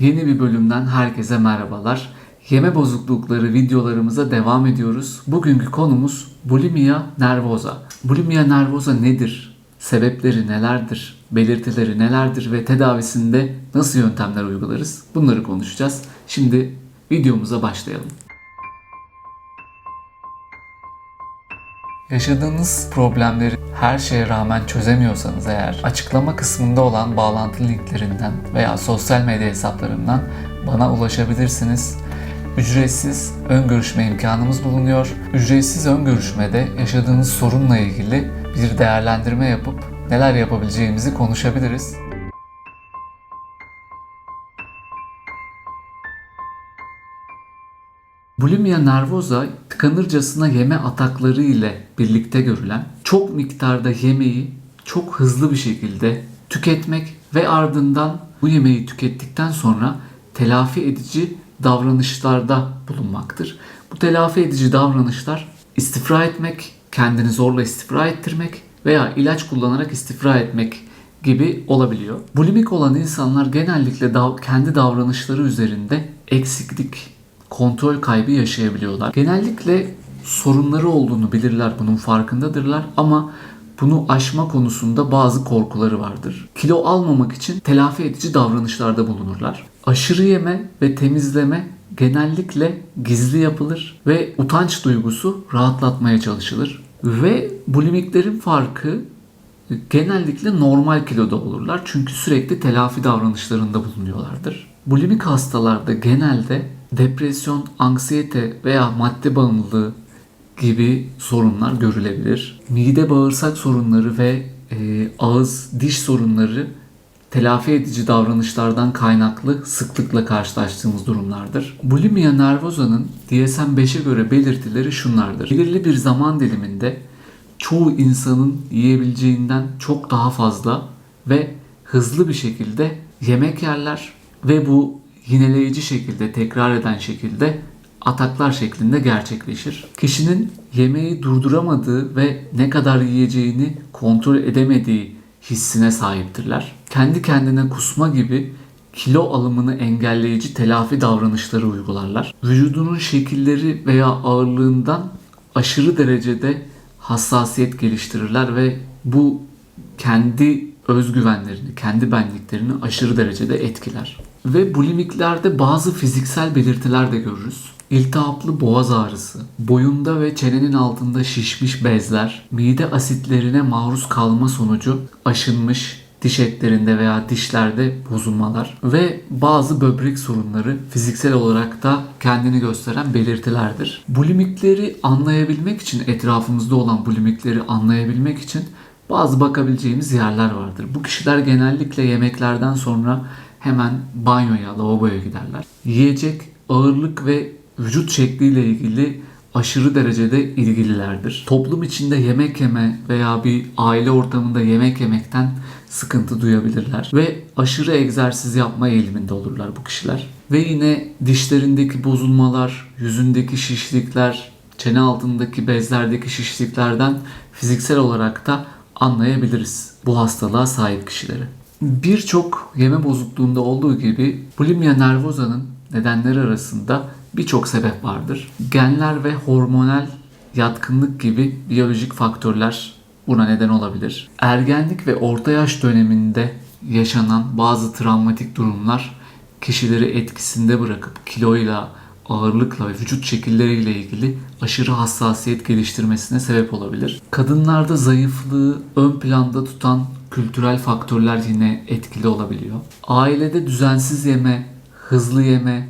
Yeni bir bölümden herkese merhabalar. Yeme bozuklukları videolarımıza devam ediyoruz. Bugünkü konumuz bulimia nervosa. Bulimia nervosa nedir? Sebepleri nelerdir? Belirtileri nelerdir ve tedavisinde nasıl yöntemler uygularız? Bunları konuşacağız. Şimdi videomuza başlayalım. Yaşadığınız problemleri her şeye rağmen çözemiyorsanız eğer açıklama kısmında olan bağlantı linklerinden veya sosyal medya hesaplarımdan bana ulaşabilirsiniz. Ücretsiz ön görüşme imkanımız bulunuyor. Ücretsiz ön görüşmede yaşadığınız sorunla ilgili bir değerlendirme yapıp neler yapabileceğimizi konuşabiliriz. Bulimia nervosa tıkanırcasına yeme atakları ile birlikte görülen çok miktarda yemeği çok hızlı bir şekilde tüketmek ve ardından bu yemeği tükettikten sonra telafi edici davranışlarda bulunmaktır. Bu telafi edici davranışlar istifra etmek, kendini zorla istifra ettirmek veya ilaç kullanarak istifra etmek gibi olabiliyor. Bulimik olan insanlar genellikle kendi davranışları üzerinde eksiklik, kontrol kaybı yaşayabiliyorlar. Genellikle sorunları olduğunu bilirler, bunun farkındadırlar ama bunu aşma konusunda bazı korkuları vardır. Kilo almamak için telafi edici davranışlarda bulunurlar. Aşırı yeme ve temizleme genellikle gizli yapılır ve utanç duygusu rahatlatmaya çalışılır. Ve bulimiklerin farkı genellikle normal kiloda olurlar çünkü sürekli telafi davranışlarında bulunuyorlardır. Bulimik hastalarda genelde depresyon, anksiyete veya madde bağımlılığı gibi sorunlar görülebilir. Mide bağırsak sorunları ve e, ağız diş sorunları telafi edici davranışlardan kaynaklı sıklıkla karşılaştığımız durumlardır. Bulimia nervosa'nın DSM-5'e göre belirtileri şunlardır. Belirli bir zaman diliminde çoğu insanın yiyebileceğinden çok daha fazla ve hızlı bir şekilde yemek yerler ve bu yineleyici şekilde, tekrar eden şekilde ataklar şeklinde gerçekleşir. Kişinin yemeği durduramadığı ve ne kadar yiyeceğini kontrol edemediği hissine sahiptirler. Kendi kendine kusma gibi kilo alımını engelleyici telafi davranışları uygularlar. Vücudunun şekilleri veya ağırlığından aşırı derecede hassasiyet geliştirirler ve bu kendi özgüvenlerini, kendi benliklerini aşırı derecede etkiler. Ve bulimiklerde bazı fiziksel belirtiler de görürüz. İltihaplı boğaz ağrısı, boyunda ve çenenin altında şişmiş bezler, mide asitlerine maruz kalma sonucu aşınmış diş etlerinde veya dişlerde bozulmalar ve bazı böbrek sorunları fiziksel olarak da kendini gösteren belirtilerdir. Bulimikleri anlayabilmek için etrafımızda olan bulimikleri anlayabilmek için bazı bakabileceğimiz yerler vardır. Bu kişiler genellikle yemeklerden sonra hemen banyoya, lavaboya giderler. Yiyecek, ağırlık ve vücut şekliyle ilgili aşırı derecede ilgililerdir. Toplum içinde yemek yeme veya bir aile ortamında yemek yemekten sıkıntı duyabilirler ve aşırı egzersiz yapma eğiliminde olurlar bu kişiler. Ve yine dişlerindeki bozulmalar, yüzündeki şişlikler, çene altındaki bezlerdeki şişliklerden fiziksel olarak da anlayabiliriz bu hastalığa sahip kişileri. Birçok yeme bozukluğunda olduğu gibi bulimia nervosa'nın nedenleri arasında birçok sebep vardır. Genler ve hormonal yatkınlık gibi biyolojik faktörler buna neden olabilir. Ergenlik ve orta yaş döneminde yaşanan bazı travmatik durumlar kişileri etkisinde bırakıp kiloyla, ağırlıkla ve vücut şekilleriyle ilgili aşırı hassasiyet geliştirmesine sebep olabilir. Kadınlarda zayıflığı ön planda tutan kültürel faktörler yine etkili olabiliyor. Ailede düzensiz yeme, hızlı yeme,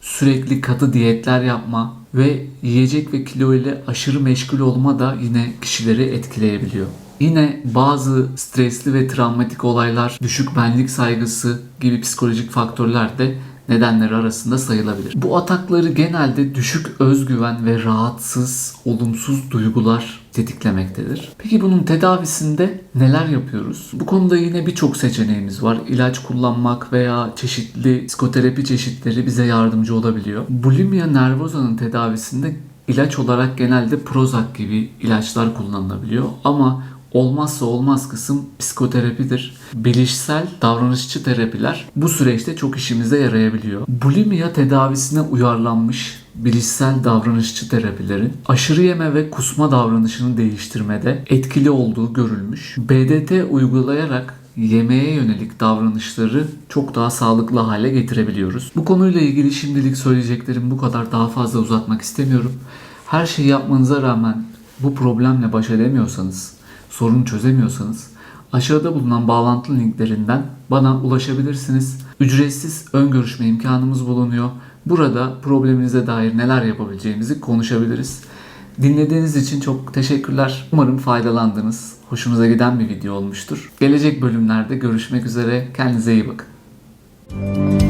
sürekli katı diyetler yapma ve yiyecek ve kilo ile aşırı meşgul olma da yine kişileri etkileyebiliyor. Yine bazı stresli ve travmatik olaylar, düşük benlik saygısı gibi psikolojik faktörler de nedenleri arasında sayılabilir. Bu atakları genelde düşük özgüven ve rahatsız, olumsuz duygular tetiklemektedir. Peki bunun tedavisinde neler yapıyoruz? Bu konuda yine birçok seçeneğimiz var. İlaç kullanmak veya çeşitli psikoterapi çeşitleri bize yardımcı olabiliyor. Bulimia nervosa'nın tedavisinde ilaç olarak genelde Prozac gibi ilaçlar kullanılabiliyor ama olmazsa olmaz kısım psikoterapidir. Bilişsel davranışçı terapiler bu süreçte çok işimize yarayabiliyor. Bulimia tedavisine uyarlanmış bilişsel davranışçı terapilerin aşırı yeme ve kusma davranışını değiştirmede etkili olduğu görülmüş. BDT uygulayarak yemeğe yönelik davranışları çok daha sağlıklı hale getirebiliyoruz. Bu konuyla ilgili şimdilik söyleyeceklerim bu kadar. Daha fazla uzatmak istemiyorum. Her şeyi yapmanıza rağmen bu problemle baş edemiyorsanız, sorunu çözemiyorsanız aşağıda bulunan bağlantı linklerinden bana ulaşabilirsiniz. Ücretsiz ön görüşme imkanımız bulunuyor. Burada probleminize dair neler yapabileceğimizi konuşabiliriz. Dinlediğiniz için çok teşekkürler. Umarım faydalandınız. Hoşunuza giden bir video olmuştur. Gelecek bölümlerde görüşmek üzere. Kendinize iyi bakın.